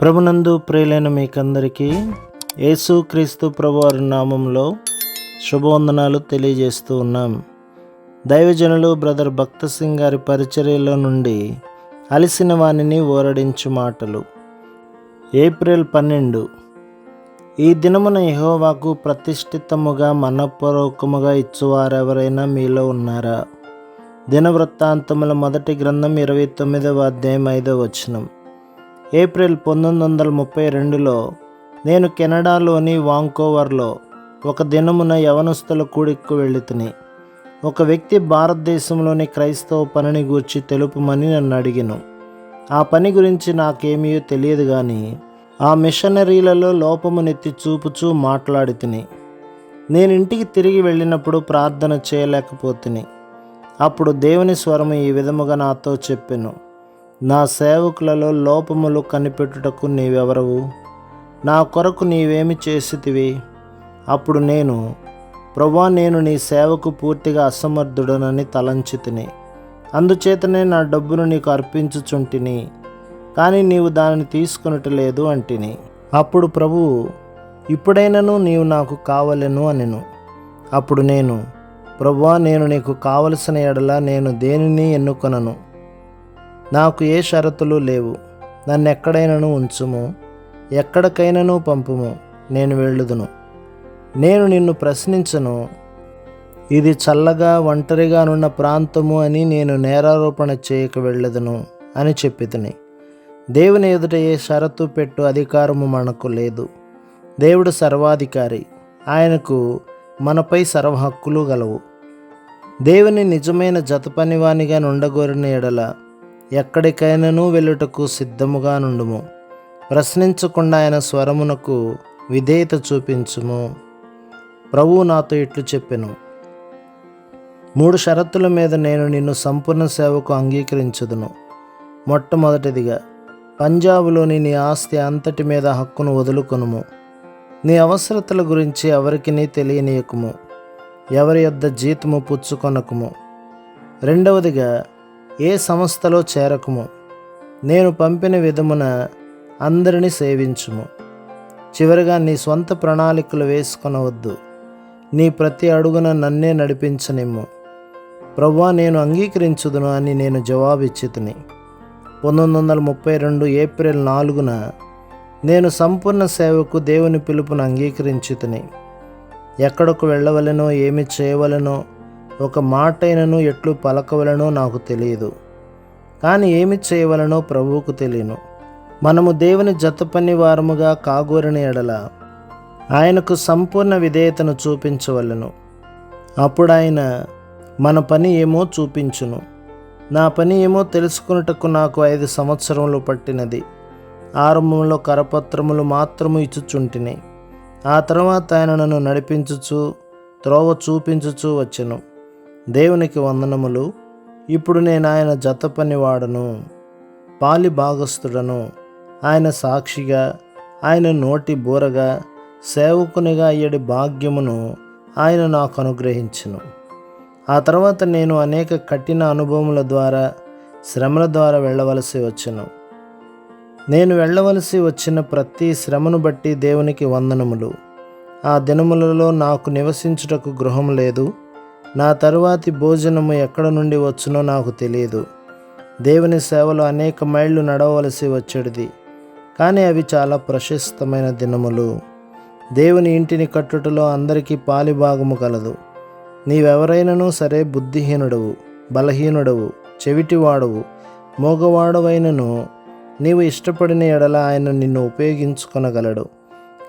ప్రభునందు ప్రియులైన మీకందరికీ యేసు క్రీస్తు ప్రభువారి నామంలో శుభవందనాలు తెలియజేస్తూ ఉన్నాం. దైవజనులు బ్రదర్ భక్త సింగ్ గారి పరిచర్యలో నుండి అలిసిన వాణిని ఓరడించు మాటలు. ఏప్రిల్ పన్నెండు. ఈ దినమున యహోవాకు ప్రతిష్ఠితముగా మనపూర్వకముగా ఇచ్చువారెవరైనా మీలో ఉన్నారా? దినవృత్తాంతముల మొదటి గ్రంథం ఇరవై తొమ్మిదవ అధ్యాయం ఐదవ వచనం. ఏప్రిల్ పంతొమ్మిది వందల ముప్పై రెండులో నేను కెనడాలోని వాంకోవర్లో ఒక దినమున యవనస్తుల కూడిక్కు వెళ్ళితిని. ఒక వ్యక్తి భారతదేశంలోని క్రైస్తవ పనిని గూర్చి తెలుపమని నన్ను అడిగిను. ఆ పని గురించి నాకేమీ తెలియదు కానీ ఆ మిషనరీలలో లోపము నెత్తి చూపుచూ మాట్లాడి తిని నేను ఇంటికి తిరిగి వెళ్ళినప్పుడు ప్రార్థన చేయలేకపోతిని. అప్పుడు దేవుని స్వరము ఈ విధముగా నాతో చెప్పెను. నా సేవకులలో లోపములు కనిపెట్టుటకు నీవెవరవు? నా కొరకు నీవేమి చేసితివి? అప్పుడు నేను ప్రభా నేను నీ సేవకు పూర్తిగా అసమర్థుడనని తలంచితిని. అందుచేతనే నా డబ్బును నీకు అర్పించుచుంటిని. కానీ నీవు దానిని తీసుకొనటలేదు అంటిని. అప్పుడు ప్రభువు ఇప్పుడైనను నీవు నాకు కావలెను అనెను. అప్పుడు నేను ప్రభువా నేను నీకు కావలసిన ఎడల నేను దేనిని ఎన్నుకొనను? నాకు ఏ షరతులు లేవు. నన్ను ఎక్కడైనను ఉంచుము ఎక్కడికైనాను పంపుము నేను వెళ్ళుదును. నేను నిన్ను ప్రశ్నించను ఇది చల్లగా ఒంటరిగానున్న ప్రాంతము అని నేను నేరారోపణ చేయక వెళ్ళదును అని చెప్పితిని. దేవుని ఎదుట ఏ షరతు పెట్టు అధికారము మనకు లేదు. దేవుడు సర్వాధికారి ఆయనకు మనపై సర్వ హక్కులు గలవు. దేవుని నిజమైన జతపనివానిగా నుండగోరిన ఎడల ఎక్కడికైనాను వెళ్ళుటకు సిద్ధముగా నుండుము. ప్రశ్నించకుండా ఆయన స్వరమునకు విధేయత చూపించుము. ప్రభువు నాతో ఇట్లు చెప్పెను. మూడు షరతుల మీద నేను నిన్ను సంపూర్ణ సేవకు అంగీకరించుదును. మొట్టమొదటిదిగా పంజాబులోని నీ ఆస్తి అంతటి మీద హక్కును వదులుకొనుము. నీ అవసరతల గురించి ఎవరికి తెలియనీయకుము. ఎవరి యొద్ద జీతము పుచ్చుకొనకుము. రెండవదిగా ఏ సంస్థలో చేరకుము? నేను పంపిన విధమున అందరిని సేవించుము. చివరిగా నీ సొంత ప్రణాళికలు వేసుకొనవద్దు. నీ ప్రతి అడుగున నన్నే నడిపించనిమ్ము. ప్రవ్వా నేను అంగీకరించుదును అని నేను జవాబిచ్చితిని. పంతొమ్మిది వందల ముప్పై రెండు ఏప్రిల్ నాలుగున నేను సంపూర్ణ సేవకు దేవుని పిలుపును అంగీకరించితిని. ఎక్కడకు వెళ్ళవలెనో ఏమి చేయవలెనో ఒక మాటైనను ఎట్లు పలకవలనో నాకు తెలియదు. కానీ ఏమి చేయవలనో ప్రభువుకు తెలియను. మనము దేవుని జత పని వారముగా కాగోరిన ఎడల ఆయనకు సంపూర్ణ విధేయతను చూపించవలెను. అప్పుడు ఆయన మన పని ఏమో చూపించును. నా పని ఏమో తెలుసుకున్నటకు నాకు ఐదు సంవత్సరములు పట్టినది. ఆరంభంలో కరపత్రములు మాత్రము ఇచ్చుచుంటిని. ఆ తర్వాత ఆయన నన్ను నడిపించుచు త్రోవ చూపించుచూ వచ్చెను. దేవునికి వందనములు. ఇప్పుడు నేను ఆయన జత పనివాడను పాలి భాగస్థుడను. ఆయన సాక్షిగా ఆయన నోటి బూరగా సేవకునిగా అయ్యడి భాగ్యమును ఆయన నాకు అనుగ్రహించను. ఆ తర్వాత నేను అనేక కఠిన అనుభవముల ద్వారా శ్రమల ద్వారా వెళ్ళవలసి వచ్చను. నేను వెళ్ళవలసి వచ్చిన ప్రతి శ్రమను బట్టి దేవునికి వందనములు. ఆ దినములలో నాకు నివసించుటకు గృహం లేదు. నా తరువాతి భోజనము ఎక్కడ నుండి వచ్చునో నాకు తెలియదు. దేవుని సేవలో అనేక మైళ్ళు నడవలసి వచ్చేది కానీ అవి చాలా ప్రశస్తమైన దినములు. దేవుని ఇంటిని కట్టుటలో అందరికీ పాలిభాగము కలదు. నీవెవరైనను సరే బుద్ధిహీనుడవు బలహీనుడవు చెవిటివాడవు మోగవాడవైనను నీవు ఇష్టపడిన ఎడల ఆయన నిన్ను ఉపయోగించుకొనగలడు.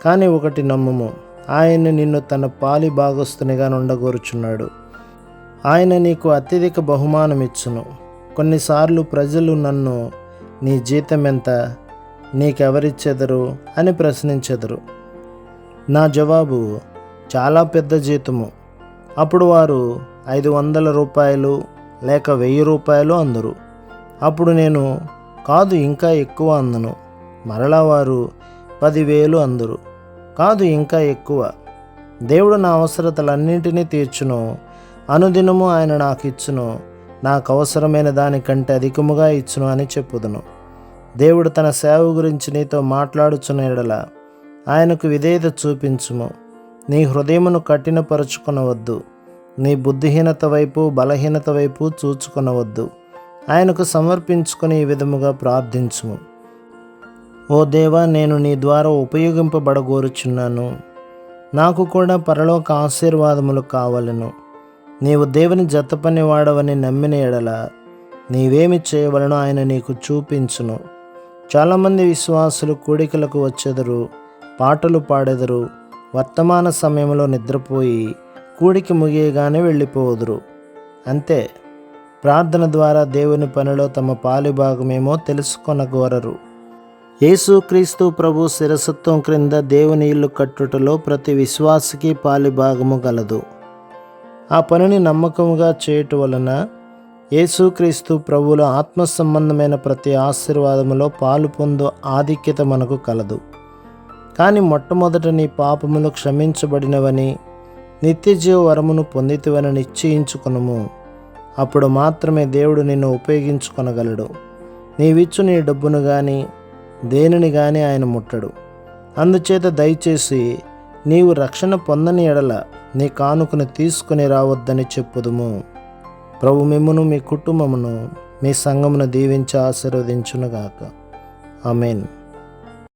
కానీ ఒకటి నమ్మము ఆయన నిన్ను తన పాలి భాగస్తునిగా నుండగోరుచున్నాడు. ఆయన నీకు అత్యధిక బహుమానం ఇచ్చును కొన్నిసార్లు ప్రజలు నన్ను నీ జీతం ఎంత నీకెవరిచ్చెదరు? అని ప్రశ్నించెదరు. నా జవాబు చాలా పెద్ద జీతము. అప్పుడు వారు ఐదు వందల రూపాయలు లేక వెయ్యి రూపాయలు అందరు. అప్పుడు నేను కాదు ఇంకా ఎక్కువ అందను. మరలా వారు పదివేలు అందరు. కాదు ఇంకా ఎక్కువ. దేవుడు నా అవసరతలన్నింటినీ తీర్చును. అనుదినము ఆయన నాకు ఇచ్చును. నాకు అవసరమైన దానికంటే అధికముగా ఇచ్చును అని చెప్పుదును. దేవుడు తన సేవ గురించి నీతో మాట్లాడుచున్న ఎడల ఆయనకు విధేయత చూపించుము. నీ హృదయమును కఠినపరుచుకొనవద్దు. నీ బుద్ధిహీనత వైపు బలహీనత వైపు చూచుకొనవద్దు. ఆయనకు సమర్పించుకుని ఈ విధముగా ప్రార్థించుము. ఓ దేవా నేను నీ ద్వారా ఉపయోగింపబడగోరుచున్నాను. నాకు కూడా పరలోక ఆశీర్వాదములు కావలను. నీవు దేవుని జతపని వాడవని నమ్మిన ఎడల నీవేమి చేయవలనో ఆయన నీకు చూపించును. చాలామంది విశ్వాసులు కూడికలకు వచ్చెదరు పాటలు పాడెదరు వర్తమాన సమయంలో నిద్రపోయి కూడికి ముగియగానే వెళ్ళిపోదురు. అంతే ప్రార్థన ద్వారా దేవుని పనిలో తమ పాలిభాగమేమో తెలుసుకొనగోరరు. యేసుక్రీస్తు ప్రభు శిరసత్వం క్రింద దేవుని ఇల్లు కట్టుటలో ప్రతి విశ్వాసికి పాలిభాగము గలదు. ఆ పనిని నమ్మకముగా చేయటం వలన యేసుక్రీస్తు ప్రభువుల ఆత్మ సంబంధమైన ప్రతి ఆశీర్వాదములో పాలు పొందు ఆధిక్యత మనకు కలదు. కానీ మొట్టమొదట నీ పాపములు క్షమించబడినవని నిత్యజీవ వరమును పొందితివని నిశ్చయించుకునము. అప్పుడు మాత్రమే దేవుడు నిన్ను ఉపయోగించుకొనగలడు. నీవిచ్చు నీ డబ్బును కానీ దేనిని కానీ ఆయన ముట్టడు. అందుచేత దయచేసి నీవు రక్షణ పొందని ఎడల నీ కానుకను తీసుకుని రావద్దని చెప్పుదుము. ప్రభు మిమ్మును మీ కుటుంబమును మీ సంఘమును దీవించి ఆశీర్వదించునుగాక. ఆమెన్.